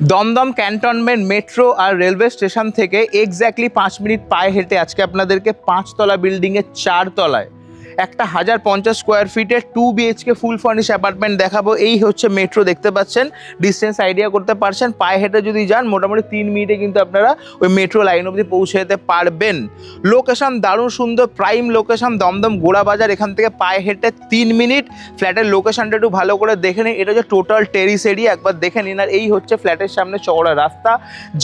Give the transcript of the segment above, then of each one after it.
Dumdum cantonment metro আর railway station থেকে exactly পাঁচ মিনিট পায়ে হেঁটে আজকে আপনাদেরকে পাঁচতলা বিল্ডিংয়ের চার তলায় একটা হাজার পঞ্চাশ স্কোয়ার ফিটের two BHK full furnish apartment দেখাবো। এই হচ্ছে মেট্রো দেখতে পাচ্ছেন। ডিস্টেন্স আইডিয়া করতে পারছেন। পায়ে হেঁটে যদি যান, মোটামুটি তিন মিনিটে কিন্তু আপনারা ওই মেট্রো লাইন অবধি পৌঁছে যেতে পারবেন। লোকেশন দারুণ সুন্দর প্রাইম লোকেশন দমদম গোড়া বাজার, এখান থেকে পায়ে হেঁটে তিন মিনিট ফ্ল্যাটের লোকেশনটা একটু ভালো করে দেখে নিন। এটা হচ্ছে টোটাল টেরিস এরিয়া একবার দেখে নিন। আর এই হচ্ছে ফ্ল্যাটের সামনে চওড়া রাস্তা।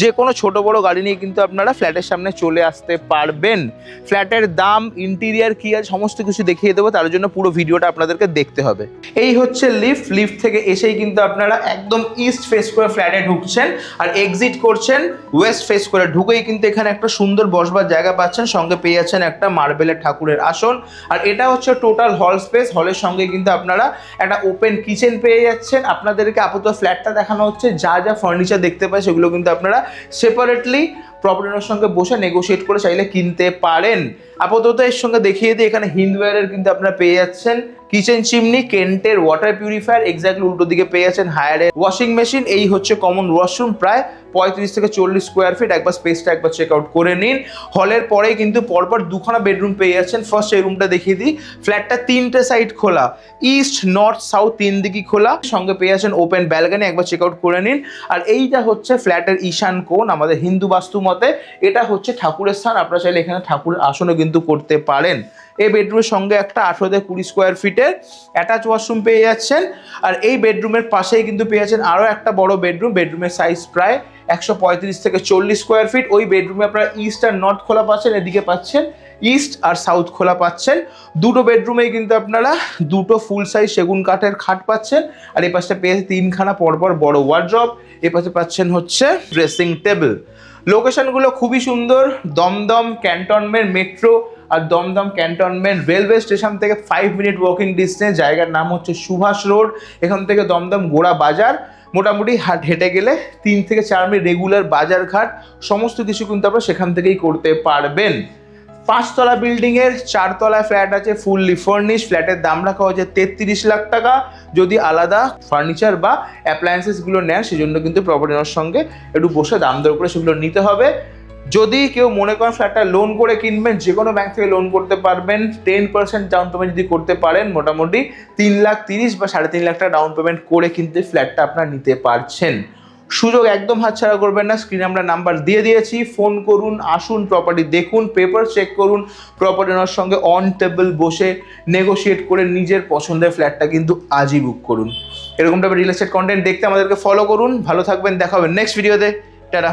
যে কোনো ছোট বড় গাড়ি নিয়ে কিন্তু আপনারা ফ্ল্যাটের সামনে চলে আসতে পারবেন। ফ্ল্যাটের দাম ইন্টিরিয়ার কি আছে, সমস্ত কিছু দেখিয়ে দেবো, তার জন্য পুরো ভিডিওটা আপনাদেরকে দেখতে হবে। এই হচ্ছে লিফট লিফট থেকে এসেই কিন্তু আপনারা একদম ইস্ট ফেস করে ফ্ল্যাটে ঢুকছেন আর এক্সিট করছেন ওয়েস্ট ফেস করে। ঢুকেই কিন্তু এখানে একটা সুন্দর বসবার জায়গা পাচ্ছেন, সঙ্গে পেয়ে যাচ্ছেন একটা মার্বেলের ঠাকুরের আসন। আর এটা হচ্ছে টোটাল হল স্পেস হলের সঙ্গে কিন্তু আপনারা একটা ওপেন কিচেন পেয়ে যাচ্ছেন। আপনাদেরকে আপাতত ফ্ল্যাটটা দেখানো হচ্ছে, যা যা ফার্নিচার দেখতে পাই সেগুলো কিন্তু আপনারা সেপারেটলি প্রপার্টির সঙ্গে বসে নেগোশিয়েট করে চাইলে কিনতে পারেন। আপাতত এর সঙ্গে দেখিয়ে দিই, এখানে হিন্দওয়্যারের কিন্তু আপনারা পেয়ে যাচ্ছেন। কিচেন চিমনি, কেন্টের ওয়াটার পিউরিফায়ার এক্স্যাক্টলি উল্টো দিকে পেয়ে যাচ্ছেন হায়ারের ওয়াশিং মেশিন এই হচ্ছে কমন ওয়াশরুম প্রায় পঁয়ত্রিশ থেকে চল্লিশ স্কোয়ার ফিট একবার স্পেসটা একবার চেক আউট করে নিন। হলের পরেই কিন্তু পরপর দুখানা বেডরুম পেয়ে যাচ্ছেন। ফার্স্ট এই রুমটা দেখিয়ে দিই। ফ্ল্যাটটা তিনটে সাইড খোলা। ইস্ট নর্থ সাউথ তিন দিকই খোলা। সঙ্গে পেয়ে যাচ্ছেন ওপেন ব্যালকানি একবার চেক আউট করে নিন। আর এইটা হচ্ছে ফ্ল্যাটের ঈশান কোণ আমাদের হিন্দু বাস্তু মতে। এটা হচ্ছে ঠাকুরের স্থান। আপনারা চাইলে এখানে ঠাকুরের আসনও কিন্তু করতে পারেন। এই বেডরুমের সঙ্গে একটা আঠেরো থেকে কুড়ি স্কোয়ার ফিটের অ্যাটাচ ওয়াশরুম পেয়ে যাচ্ছেন। আর এই বেডরুমের পাশেই কিন্তু পেয়ে যাচ্ছেন আরও একটা বড় বেডরুম বেডরুমের সাইজ প্রায় একশো পঁয়ত্রিশ থেকে চল্লিশ স্কোয়ার ফিট ওই বেডরুমে আপনারা ইস্ট আর নর্থ খোলা পাচ্ছেন, এদিকে পাচ্ছেন ইস্ট আর সাউথ খোলা পাচ্ছেন। দুটো বেডরুমেই কিন্তু আপনারা দুটো ফুল সাইজ সেগুন কাঠের খাট পাচ্ছেন। আর এই পাশটা পেয়ে তিনখানা পরপর বড় ওয়ার্ড্রপ এ পাশে পাচ্ছেন হচ্ছে ড্রেসিং টেবিল লোকেশনগুলো খুবই সুন্দর, দমদম ক্যান্টনমেন্ট মেট্রো আর দমদম ক্যান্টনমেন্ট রেলওয়ে স্টেশন থেকে ফাইভ মিনিট ওয়াকিং ডিস্টেন্স জায়গার নাম হচ্ছে সুভাষ রোড। এখান থেকে দমদম গোড়া বাজার। মোটামুটি হাট হেঁটে গেলে তিন থেকে চার মিনিট রেগুলার বাজার ঘাট। সমস্ত কিছু কিন্তু আপনারা সেখান থেকেই করতে পারবেন। পাঁচতলা বিল্ডিং এর চারতলা ফ্ল্যাট আছে ফুললি ফার্নিশ ফ্ল্যাটের দাম রাখা হয়েছে তেত্রিশ লাখ টাকা। যদি আলাদা ফার্নিচার বা অ্যাপ্লায়েন্সেসগুলো নেন, সেজন্য কিন্তু প্রপার্টির সঙ্গে একটু বসে দাম দর করে সেগুলো নিতে হবে। যদি কেউ মনে করেন ফ্ল্যাটটা লোন করে কিনবেন, যে কোনো ব্যাংক থেকে লোন করতে পারবেন টেন পার্সেন্ট ডাউন পেমেন্ট যদি করতে পারেন, মোটামুটি তিন লাখ তিরিশ বা সাড়ে তিন লাখ টাকা ডাউন পেমেন্ট করে কিন্তু ফ্ল্যাটটা আপনারা নিতে পারছেন। সুযোগ একদম হাতছাড়া করবেন না স্ক্রিনে আমরা নাম্বার দিয়ে দিয়েছি ফোন করুন, আসুন প্রপার্টি দেখুন পেপার চেক করুন প্রপার্টি ওনার সঙ্গে অন টেবিল বসে নেগোশিয়েট করে নিজের পছন্দের ফ্ল্যাটটা কিন্তু আজই বুক করুন। এরকম টাইপের রিয়েল এস্টেট কন্টেন্ট দেখতে আমাদেরকে ফলো করুন। ভালো থাকবেন, দেখা হবে নেক্সট ভিডিওতে টাটা।